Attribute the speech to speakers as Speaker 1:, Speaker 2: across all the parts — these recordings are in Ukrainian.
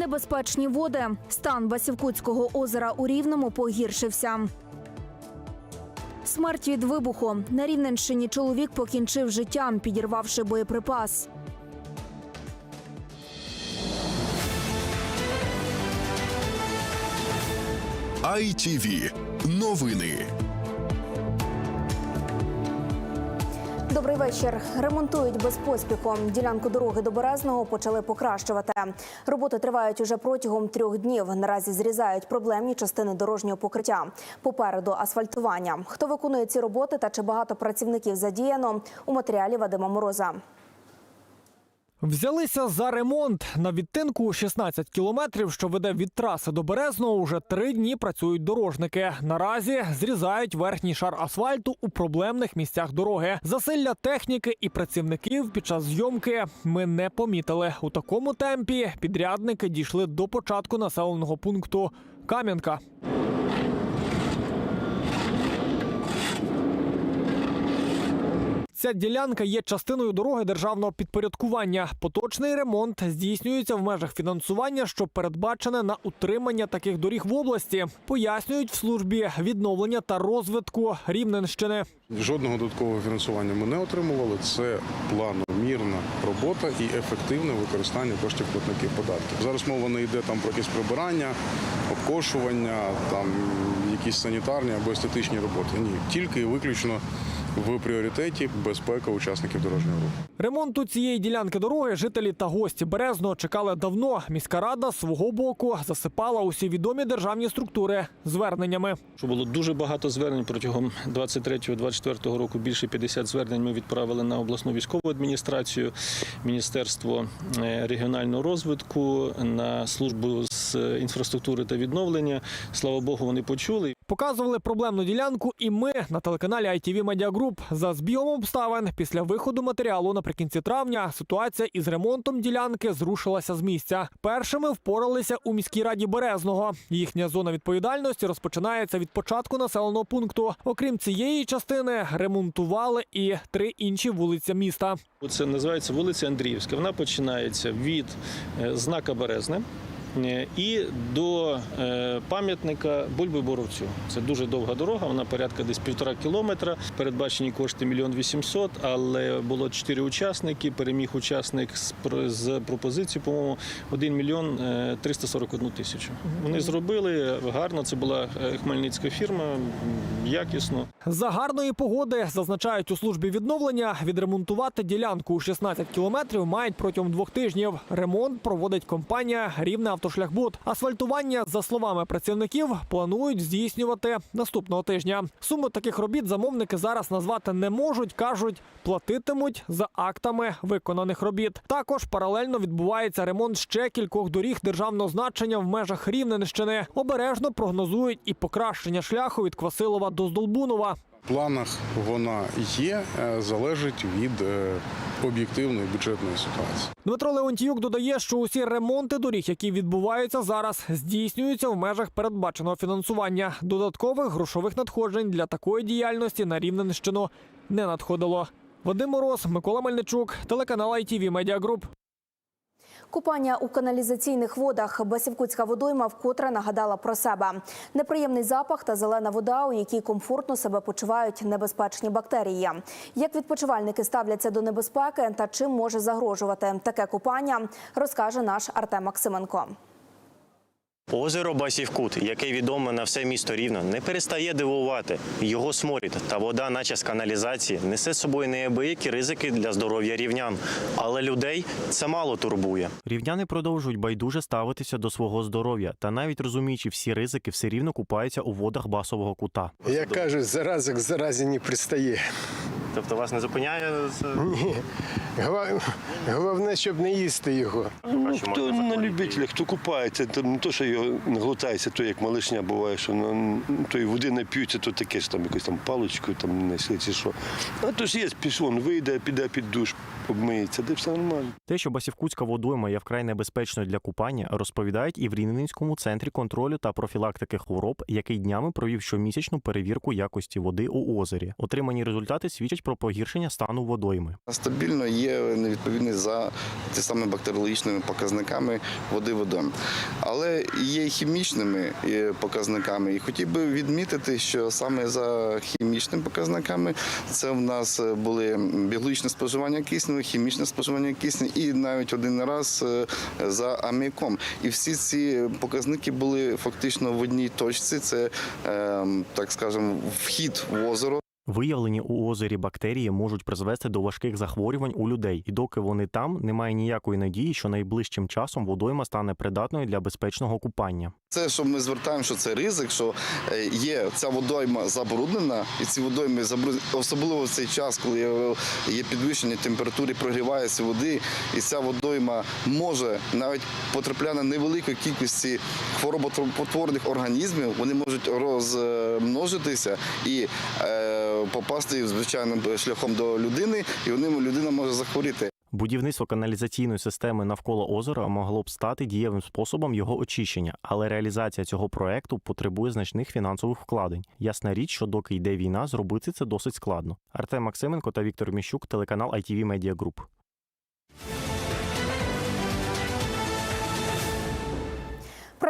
Speaker 1: Небезпечні води. Стан Басівкутського озера у Рівному погіршився. Смерть від вибуху. На Рівненщині чоловік покінчив життя, підірвавши боєприпас.
Speaker 2: ITV. Новини.
Speaker 1: Добрий вечір. Ремонтують без поспіху. Ділянку дороги до Березного почали покращувати. Роботи тривають уже протягом трьох днів. Наразі зрізають проблемні частини дорожнього покриття. Попереду асфальтування. Хто виконує ці роботи та чи багато працівників задіяно у матеріалі Вадима Мороза.
Speaker 3: Взялися за ремонт на відтинку 16 кілометрів, що веде від траси до Березного. Уже три дні працюють дорожники. Наразі зрізають верхній шар асфальту у проблемних місцях дороги. Засилля техніки і працівників під час зйомки ми не помітили. У такому темпі підрядники дійшли до початку населеного пункту Кам'янка. Ця ділянка є частиною дороги державного підпорядкування. Поточний ремонт здійснюється в межах фінансування, що передбачене на утримання таких доріг в області. Пояснюють в службі відновлення та розвитку Рівненщини.
Speaker 4: Жодного додаткового фінансування ми не отримували. Це планомірна робота і ефективне використання коштів платників податків. Зараз мова не йде там про якесь прибирання, обкошування, там якісь санітарні або естетичні роботи. Ні, тільки і виключно в пріоритеті безпека учасників дорожнього руху.
Speaker 3: Ремонту цієї ділянки дороги жителі та гості Березного чекали давно. Міська рада з свого боку засипала усі відомі державні структури зверненнями.
Speaker 5: що було дуже багато звернень протягом 23-24 року. Більше 50 звернень ми відправили на обласну військову адміністрацію, Міністерство е, регіонального розвитку, на службу з інфраструктури та відновлення. Слава Богу, вони почули.
Speaker 3: Показували проблемну ділянку, і ми на телеканалі ITV Media Group. За збігом обставин після виходу матеріалу наприкінці травня ситуація із ремонтом ділянки зрушилася з місця. Першими впоралися у міській раді Березного. Їхня зона відповідальності розпочинається від початку населеного пункту. Окрім цієї частини, ремонтували і три інші вулиці міста.
Speaker 5: Це називається вулиця Андріївська. Вона починається від е, знака Березне. Е, І до е, пам'ятника Бульби Боровцю. Це дуже довга дорога, вона порядка десь півтора кілометра. Передбачені кошти мільйон вісімсот, але було чотири учасники. Переміг учасник з, з пропозицією, по-моєму, 1 мільйон е, 341 тисячу. Вони зробили гарно. Це була е, хмельницька фірма, якісно.
Speaker 3: За гарної погоди зазначають у службі відновлення. Відремонтувати ділянку у 16 кілометрів мають протягом двох тижнів. Ремонт проводить компанія Рівне автошляхбуд. Асфальтування, за словами працівників, планують здійснювати наступного тижня. Суму таких робіт замовники зараз назвати не можуть. кажуть, платитимуть за актами виконаних робіт. Також паралельно відбувається ремонт ще кількох доріг державного значення в межах Рівненщини. Обережно прогнозують і покращення шляху від Квасилова до Здолбунова.
Speaker 4: В планах вона є, е, залежить від е, об'єктивної бюджетної ситуації.
Speaker 3: Дмитро Леонтіюк додає, що усі ремонти доріг, які відбуваються зараз, здійснюються в межах передбаченого фінансування. Додаткових грошових надходжень для такої діяльності на Рівненщину не надходило. Вадим Мороз, Микола Мельничук, телеканал ITV Media Group.
Speaker 1: Купання у каналізаційних водах Басівкутська водойма вкотре нагадала про себе. Неприємний запах та зелена вода, у якій комфортно себе почувають небезпечні бактерії. Як відпочивальники ставляться до небезпеки та чим може загрожувати таке купання, розкаже наш Артем Максименко.
Speaker 6: Озеро Басівкут, яке відоме на все місто Рівно, не перестає дивувати. Його сморід та вода, наче з каналізації, несе з собою неабиякі ризики для здоров'я рівнян. Але людей це мало турбує.
Speaker 7: Рівняни продовжують байдуже ставитися до свого здоров'я та навіть розуміючи всі ризики, все рівно купаються у водах басового кута.
Speaker 8: Як кажуть, зараза к заразі не пристає.
Speaker 6: Тобто вас не зупиняє?
Speaker 8: Ні. Головне, щоб не їсти його.
Speaker 9: Ну, хто на
Speaker 6: заходити?
Speaker 9: любителя, хто купається, то не то, що його глотається, то як малишня буває, що ну, тої води нап'ються, то таке ж там якусь там паличку там несли чи що. А то ж є, пішов, він вийде, піде під душ, обмиється, де все нормально.
Speaker 7: Те, що басівкутська водойма є вкрай небезпечною для купання, розповідають і в Рівненському центрі контролю та профілактики хвороб, який днями провів щомісячну перевірку якості води у озері. Отримані результати свідчать говорить про погіршення стану водойми.
Speaker 10: Стабільно є невідповідність за ті самими бактеріологічними показниками води водойм. Але є хімічними е, показниками. І хотів би відмітити, що саме за хімічними показниками це в нас були біологічне споживання кисню, хімічне споживання кисню і навіть один раз е, за аміаком. І всі ці показники були фактично в одній точці. Це, е, так скажемо, вхід в озеро.
Speaker 7: Виявлені у озері бактерії можуть призвести до важких захворювань у людей, і доки вони там, немає ніякої надії, що найближчим часом водойма стане придатною для безпечного купання.
Speaker 10: Це, що ми звертаємо, що це ризик, що е, є ця водойма забруднена, і ці водойми забруднені, особливо в цей час, коли є- підвищення температури, прогрівається води, і ця водойма може навіть потрапляти невеликої кількості хвороботворних організмів, вони можуть розмножитися і е, попасти звичайним шляхом до людини, і вони людина може захворіти.
Speaker 7: Будівництво каналізаційної системи навколо озера могло б стати дієвим способом його очищення, але реалізація цього проекту потребує значних фінансових вкладень. Ясна річ, що доки йде війна, зробити це досить складно. Артем Максименко та Віктор Міщук, телеканал ITV Media Group.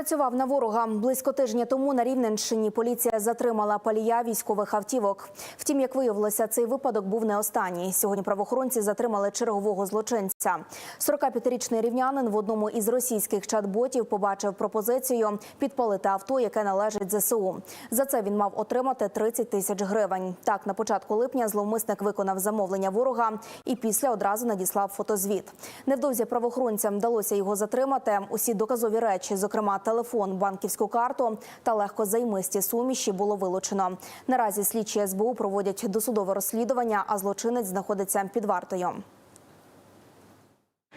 Speaker 1: Працював на ворога близько тижня тому на Рівненщині. Поліція затримала палія військових автівок. Втім, як виявилося, цей випадок був не останній. Сьогодні правоохоронці затримали чергового злочинця. 45-річний рівнянин в одному із російських чат-ботів побачив пропозицію підпалити авто, яке належить ЗСУ. За це він мав отримати 30 тисяч гривень. Так, на початку липня зловмисник виконав замовлення ворога і після одразу надіслав фотозвіт. Невдовзі правоохоронцям вдалося його затримати. Усі доказові речі, зокрема телефон, банківську карту та легкозаймисті суміші, було вилучено. Наразі слідчі СБУ проводять досудове розслідування, а злочинець знаходиться під вартою.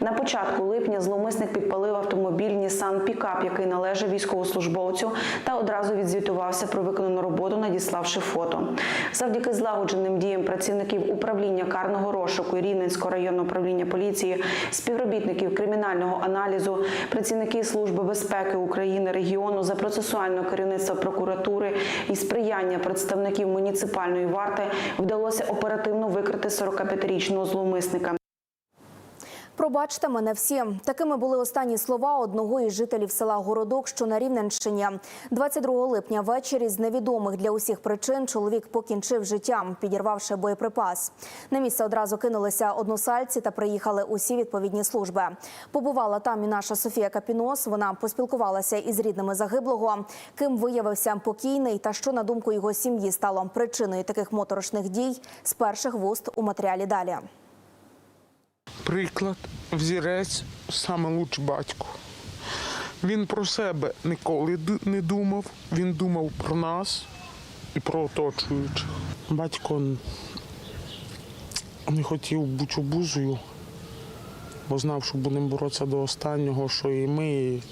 Speaker 11: На початку липня зловмисник підпалив автомобіль Nissan Пікап, який належав військовослужбовцю, та одразу відзвітувався про виконану роботу, надіславши фото. Завдяки злагодженим діям працівників управління карного розшуку і Рівненського районного управління поліції, співробітників кримінального аналізу, працівники служби безпеки України регіону за процесуального керівництва прокуратури і сприяння представників муніципальної варти вдалося оперативно викрити 45-річного зловмисника.
Speaker 1: Пробачте мене всі. Такими були останні слова одного із жителів села Городок, що на Рівненщині. 22 липня ввечері з невідомих для усіх причин чоловік покінчив життя, підірвавши боєприпас. На місце одразу кинулися односальці та приїхали усі відповідні служби. Побувала там і наша Софія Капінос. Вона поспілкувалася із рідними загиблого, ким виявився покійний та що на думку його сім'ї стало причиною таких моторошних дій з перших вуст у матеріалі далі.
Speaker 12: Приклад, взірець, саме луч батько. Він про себе ніколи не думав. Він думав про нас і про оточуючих. Батько не хотів бути обузою, бо знав, що будемо боротися до останнього, що і ми, і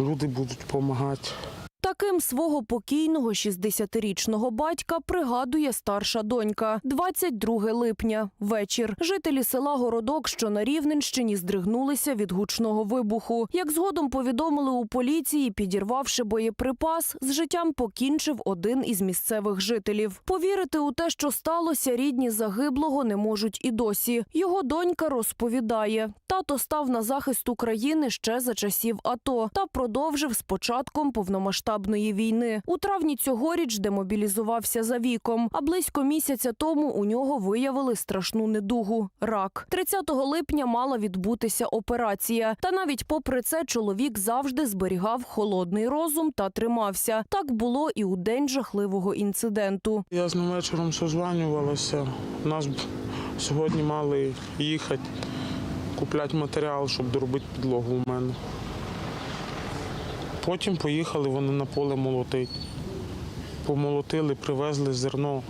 Speaker 12: люди будуть допомагати.
Speaker 13: Таким свого покійного 60-річного батька пригадує старша донька. 22 липня, вечір. Жителі села Городок, що на Рівненщині, здригнулися від гучного вибуху. Як згодом повідомили у поліції, підірвавши боєприпас, з життям покінчив один із місцевих жителів. Повірити у те, що сталося, рідні загиблого не можуть і досі. Його донька розповідає: тато став на захист України ще за часів АТО та продовжив з початком повномасштабної війни. У травні цьогоріч демобілізувався за віком, а близько місяця тому у нього виявили страшну недугу рак. 30 липня мала відбутися операція. Та навіть попри це чоловік завжди зберігав холодний розум та тримався. Так було і у день жахливого інциденту.
Speaker 12: Я з ним вечором созванювалася. Нас сьогодні мали їхати, купляти матеріал, щоб доробити підлогу у мене. Потім поїхали вони на поле молотити. Помолотили, привезли зерно.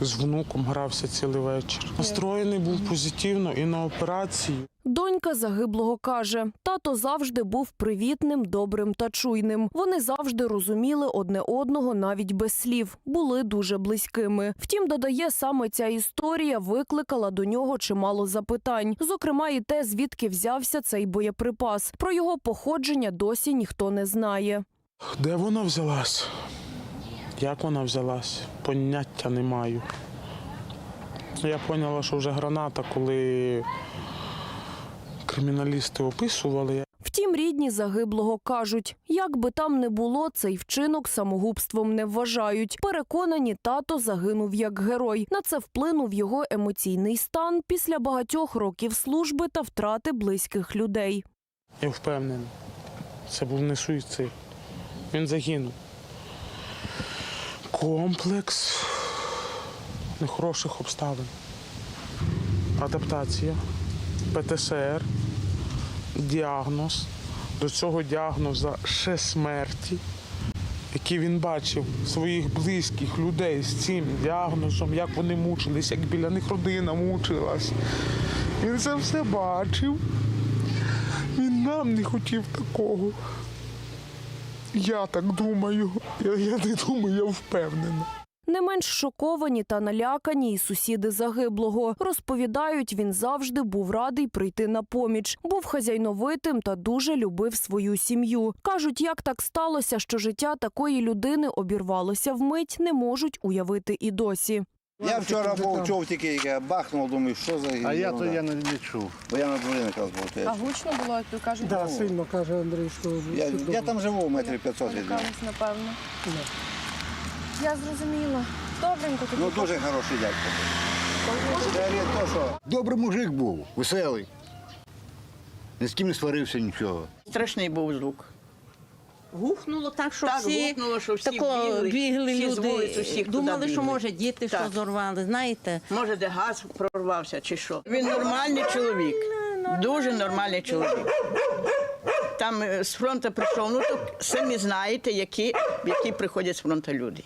Speaker 12: З внуком грався цілий вечір. Настроєний був позитивно і на операцію.
Speaker 13: Донька загиблого каже: тато завжди був привітним, добрим та чуйним. Вони завжди розуміли одне одного навіть без слів, були дуже близькими. Втім, додає саме ця історія викликала до нього чимало запитань. Зокрема, і те, звідки взявся цей боєприпас. Про його походження досі ніхто не знає.
Speaker 12: Де вона взялась? Як вона взялась? Поняття не маю. Я зрозуміла, що вже граната, коли криміналісти описували.
Speaker 13: Втім, рідні загиблого кажуть, як би там не було, цей вчинок самогубством не вважають. Переконані, тато загинув як герой. На це вплинув його емоційний стан після багатьох років служби та втрати близьких людей.
Speaker 12: Я впевнений, це був не суїцид. Він загинув. Комплекс нехороших обставин. Адаптація, ПТСР, діагноз. До цього діагноза ще смерті, які він бачив своїх близьких людей з цим діагнозом, як вони мучились, як біля них родина мучилась. Він це все бачив. Він нам не хотів такого. Я так думаю. Я, я не думаю, я впевнений.
Speaker 13: Не менш шоковані та налякані і сусіди загиблого. Розповідають, він завжди був радий прийти на поміч. Був хазяйновитим та дуже любив свою сім'ю. Кажуть, як так сталося, що життя такої людини обірвалося вмить, не можуть уявити і досі.
Speaker 14: Я вчора був чув тільки, як я бахнув, думаю, що за
Speaker 8: А я то я не, не чув.
Speaker 14: Бо я на дворі якраз був. теж.
Speaker 13: гучно було, то кажуть,
Speaker 8: Так, сильно каже Андрій, що
Speaker 14: Я, я там живу метрів 500 від нього.
Speaker 13: напевно. Я зрозуміла. Добренько
Speaker 14: Ну дуже хороший дядько. Це рід то, що
Speaker 8: Добрий мужик був, веселий. Ні з ким не сварився нічого.
Speaker 15: Страшний був звук.
Speaker 16: Гухнуло так, що
Speaker 15: Так
Speaker 16: всі,
Speaker 15: гукнуло, що всі
Speaker 16: тако
Speaker 15: бігли,
Speaker 16: бігли
Speaker 15: всі з
Speaker 16: люди.
Speaker 15: вулиць усіх туди
Speaker 16: думали, що
Speaker 15: бігли.
Speaker 16: може діти
Speaker 15: Так.
Speaker 16: що зорвали, знаєте.
Speaker 15: Може, де газ прорвався чи що. Він нормальний чоловік. Дуже нормальний чоловік. Там е, з фронту прийшов, ну то самі знаєте, які, які приходять з фронту люди.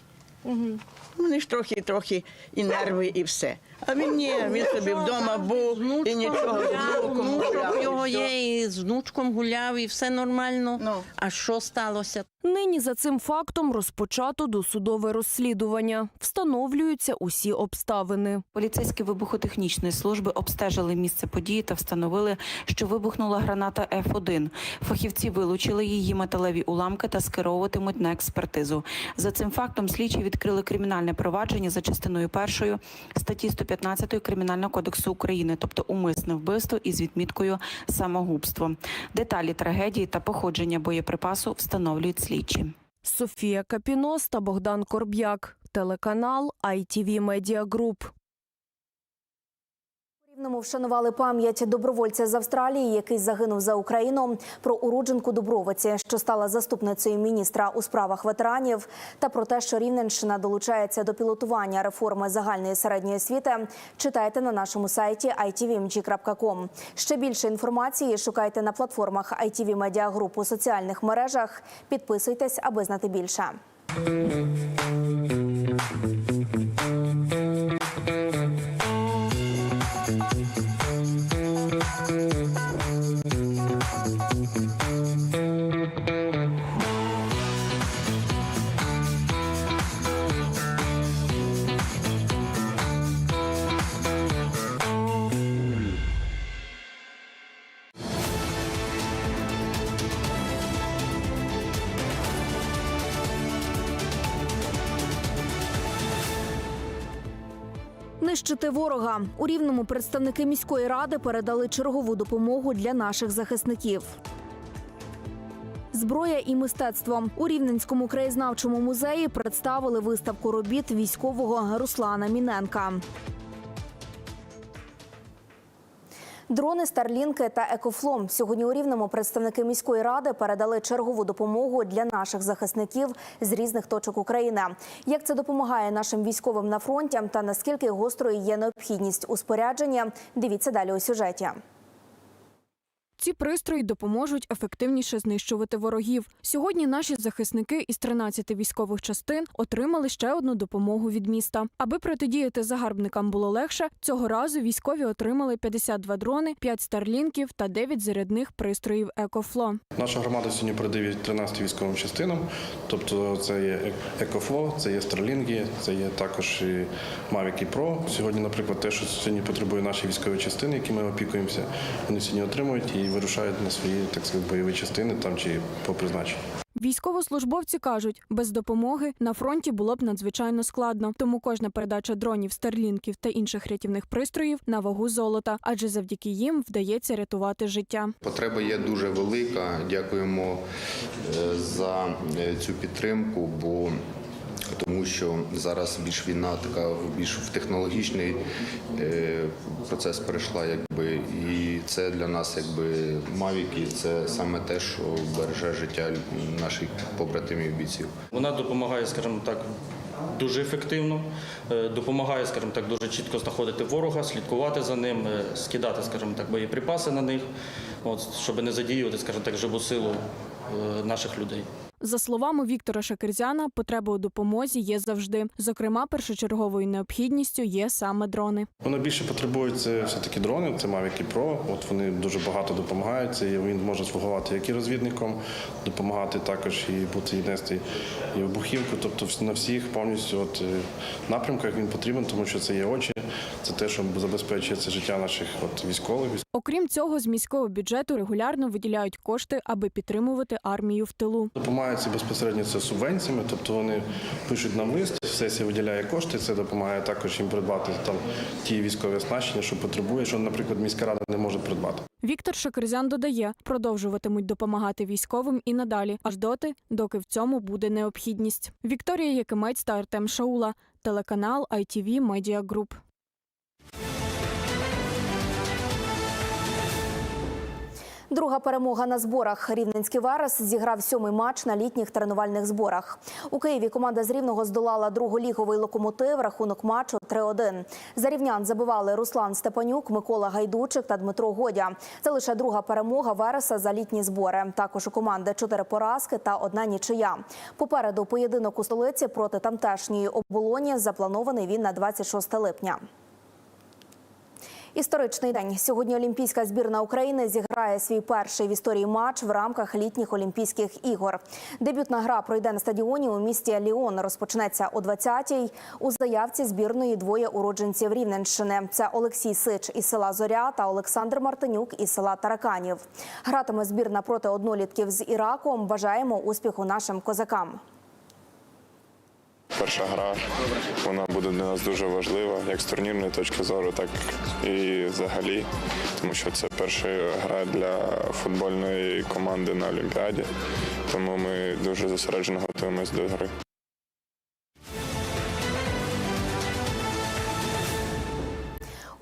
Speaker 15: Вони ж трохи, трохи і нерви, і все. А він ні, він собі вдома був і нічого з внуком гуляв, і
Speaker 16: його
Speaker 15: все.
Speaker 16: є, і з внучком гуляв, і все нормально.
Speaker 15: Ну.
Speaker 16: А що сталося?
Speaker 13: Нині за цим фактом розпочато досудове розслідування. Встановлюються усі обставини.
Speaker 11: Поліцейські вибухотехнічної служби обстежили місце події та встановили, що вибухнула граната Ф1. Фахівці вилучили її металеві уламки та скеровуватимуть на експертизу. За цим фактом слідчі відкрили кримінальне провадження за частиною першою статті 115 Кримінального кодексу України, тобто умисне вбивство із відміткою самогубство. Деталі трагедії та походження боєприпасу встановлюють слідчі.
Speaker 13: Софія Капінос та Богдан Корб'як. Телеканал ITV Media Group.
Speaker 1: У вшанували пам'ять добровольця з Австралії, який загинув за Україну, про уродженку Дубровиці, що стала заступницею міністра у справах ветеранів, та про те, що Рівненщина долучається до пілотування реформи загальної середньої освіти. Читайте на нашому сайті itvmg.com. Ще більше інформації шукайте на платформах ITV Media Group у соціальних мережах. Підписуйтесь, аби знати більше. Нищити ворога у рівному представники міської ради передали чергову допомогу для наших захисників. Зброя і мистецтво у Рівненському краєзнавчому музеї представили виставку робіт військового Руслана Міненка. Дрони, старлінки та екофлом сьогодні у рівному представники міської ради передали чергову допомогу для наших захисників з різних точок України. Як це допомагає нашим військовим на фронті та наскільки гострою є необхідність у спорядженні? Дивіться далі у сюжеті.
Speaker 17: Ці пристрої допоможуть ефективніше знищувати ворогів. Сьогодні наші захисники із 13 військових частин отримали ще одну допомогу від міста. Аби протидіяти загарбникам було легше, цього разу військові отримали 52 дрони, 5 старлінків та 9 зарядних пристроїв Екофло.
Speaker 4: Наша громада сьогодні передає 13 військовим частинам. Тобто це є Екофло, це є Старлінги, це є також і Mavic Pro. Сьогодні, наприклад, те, що сьогодні потребує наші військові частини, які ми опікуємося, вони сьогодні отримують і вирушають на свої так сказати, бойові частини там чи по призначенню.
Speaker 17: Військовослужбовці кажуть, без допомоги на фронті було б надзвичайно складно. Тому кожна передача дронів, старлінків та інших рятівних пристроїв на вагу золота, адже завдяки їм вдається рятувати життя.
Speaker 18: Потреба є дуже велика. Дякуємо е, за е, цю підтримку, бо тому що зараз більш війна така більш в технологічний е, процес перейшла, якби і це для нас якби мавіки. Це саме те, що береже життя наших побратимів бійців.
Speaker 19: Вона допомагає, скажімо так, дуже ефективно, е, допомагає, скажімо так, дуже чітко знаходити ворога, слідкувати за ним, е, скидати, скажімо так, боєприпаси на них, от, щоб не задіювати, скажімо так, живу силу наших людей.
Speaker 17: За словами Віктора Шакерзяна, потреба у допомозі є завжди. Зокрема, першочерговою необхідністю є саме дрони.
Speaker 4: Воно більше потребує це все-таки дрони, це Mavic Pro. От вони дуже багато допомагають. Це він може слугувати як і розвідником, допомагати також і бути і нести і вибухівку. Тобто на всіх повністю от е, напрямках він потрібен, тому що це є очі, це те, що забезпечує життя наших от військових.
Speaker 17: Окрім цього, з міського бюджету регулярно виділяють кошти, аби підтримувати армію в тилу.
Speaker 4: Допомагається безпосередньо це субвенціями, тобто вони пишуть нам лист, сесія виділяє кошти. Це допомагає також їм придбати там ті військові оснащення, що потребує, що, наприклад, міська рада не може придбати.
Speaker 17: Віктор Шакерзян додає, продовжуватимуть допомагати військовим і надалі, аж доти, доки в цьому буде необхідність. Вікторія Якимець та Артем Шаула, телеканал ITV Media Group.
Speaker 1: Друга перемога на зборах. Рівненський Верес зіграв сьомий матч на літніх тренувальних зборах. У Києві команда з Рівного здолала друголіговий локомотив. Рахунок матчу 3-1. За рівнян забивали Руслан Степанюк, Микола Гайдучик та Дмитро Годя. Це лише друга перемога Вереса за літні збори. Також у команди чотири поразки та одна нічия. Попереду поєдинок у столиці проти тамтешньої оболоні. Запланований він на 26 липня. Історичний день. Сьогодні Олімпійська збірна України зіграє свій перший в історії матч в рамках літніх Олімпійських ігор. Дебютна гра пройде на стадіоні у місті Ліон. Розпочнеться о 20-й. У заявці збірної двоє уродженців Рівненщини. Це Олексій Сич із села Зоря та Олександр Мартинюк із села Тараканів. Гратиме збірна проти однолітків з Іраком. Бажаємо успіху нашим козакам.
Speaker 20: Перша гра вона буде для нас дуже важлива, як з турнірної точки зору, так і взагалі, тому що це перша гра для футбольної команди на Олімпіаді. Тому ми дуже зосереджено готуємось до гри.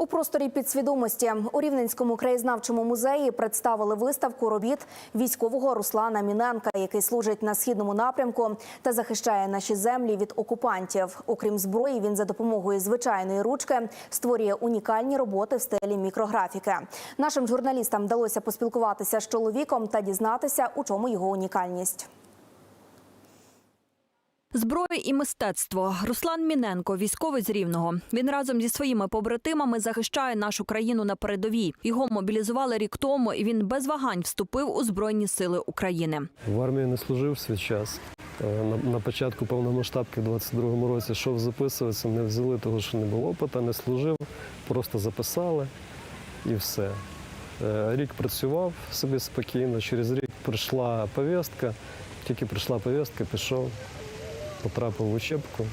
Speaker 1: У просторі підсвідомості у Рівненському краєзнавчому музеї представили виставку робіт військового Руслана Міненка, який служить на східному напрямку та захищає наші землі від окупантів. Окрім зброї, він за допомогою звичайної ручки створює унікальні роботи в стилі мікрографіки. Нашим журналістам вдалося поспілкуватися з чоловіком та дізнатися, у чому його унікальність.
Speaker 21: Зброя і мистецтво. Руслан Міненко, військовий з Рівного. Він разом зі своїми побратимами захищає нашу країну на передовій. Його мобілізували рік тому, і він без вагань вступив у Збройні сили України.
Speaker 22: В армії не служив свій час. Е, На, початку повномасштабки в 22-му році йшов записуватися, не взяли того, що не було опита, не служив, просто записали і все. Е, Рік працював собі спокійно, через рік прийшла повістка, тільки прийшла повістка, пішов, потрапив в учебку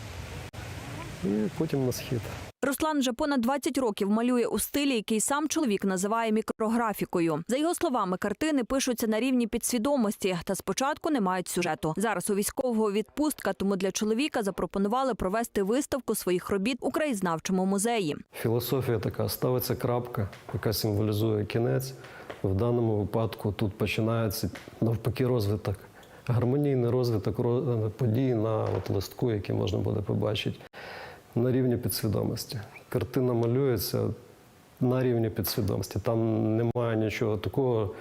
Speaker 22: і потім на схід.
Speaker 21: Руслан вже понад 20 років малює у стилі, який сам чоловік називає мікрографікою. За його словами, картини пишуться на рівні підсвідомості та спочатку не мають сюжету. Зараз у військового відпустка, тому для чоловіка запропонували провести виставку своїх робіт у краєзнавчому музеї.
Speaker 22: Філософія така ставиться крапка, яка символізує кінець. В даному випадку тут починається навпаки розвиток, гармонійний розвиток подій на от листку, який можна буде побачити на рівні підсвідомості. Картина малюється на рівні підсвідомості. Там немає нічого такого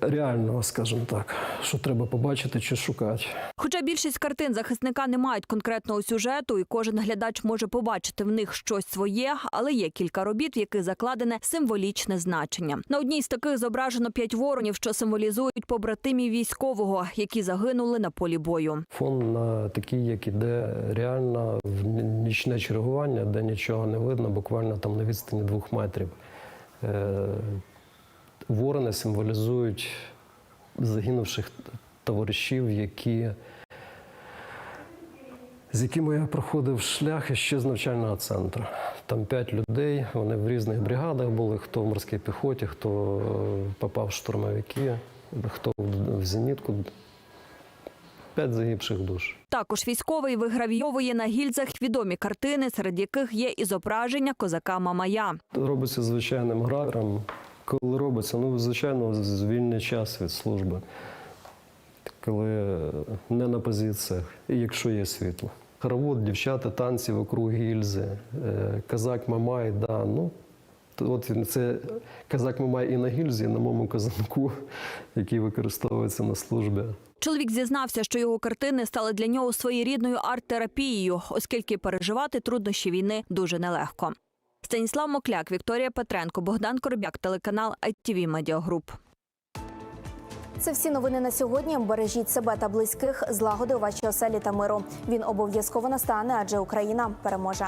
Speaker 22: реального, скажімо так, що треба побачити чи шукати.
Speaker 21: Хоча більшість картин захисника не мають конкретного сюжету, і кожен глядач може побачити в них щось своє, але є кілька робіт, в яких закладене символічне значення. На одній з таких зображено п'ять воронів, що символізують побратимів військового, які загинули на полі бою.
Speaker 22: Фон на такий, як іде реально в нічне чергування, де нічого не видно, буквально там на відстані двох метрів. Ворони символізують загинувших товаришів, які, з якими я проходив шлях ще з навчального центру. Там п'ять людей, вони в різних бригадах були, хто в морській піхоті, хто попав в штурмовики, хто в зенітку. П'ять загибших душ.
Speaker 21: Також військовий вигравійовує на гільзах відомі картини, серед яких є і зображення козака Мамая.
Speaker 22: Робиться звичайним гравером. Коли робиться, ну, звичайно, з- вільний час від служби, коли не на позиціях, якщо є світло. Хоровод, дівчата, танці вокруг гільзи, е, казак Мамай, да, ну, от це казак Мамай і на гільзі, і на моєму казанку, який використовується на службі.
Speaker 21: Чоловік зізнався, що його картини стали для нього своєрідною арт-терапією, оскільки переживати труднощі війни дуже нелегко. Станіслав Мокляк, Вікторія Петренко, Богдан Коробяк, телеканал ITV Media.
Speaker 1: Це всі новини на сьогодні. Бережіть себе та близьких, злагоди у вашій оселі та миру. Він обов'язково настане, адже Україна переможе.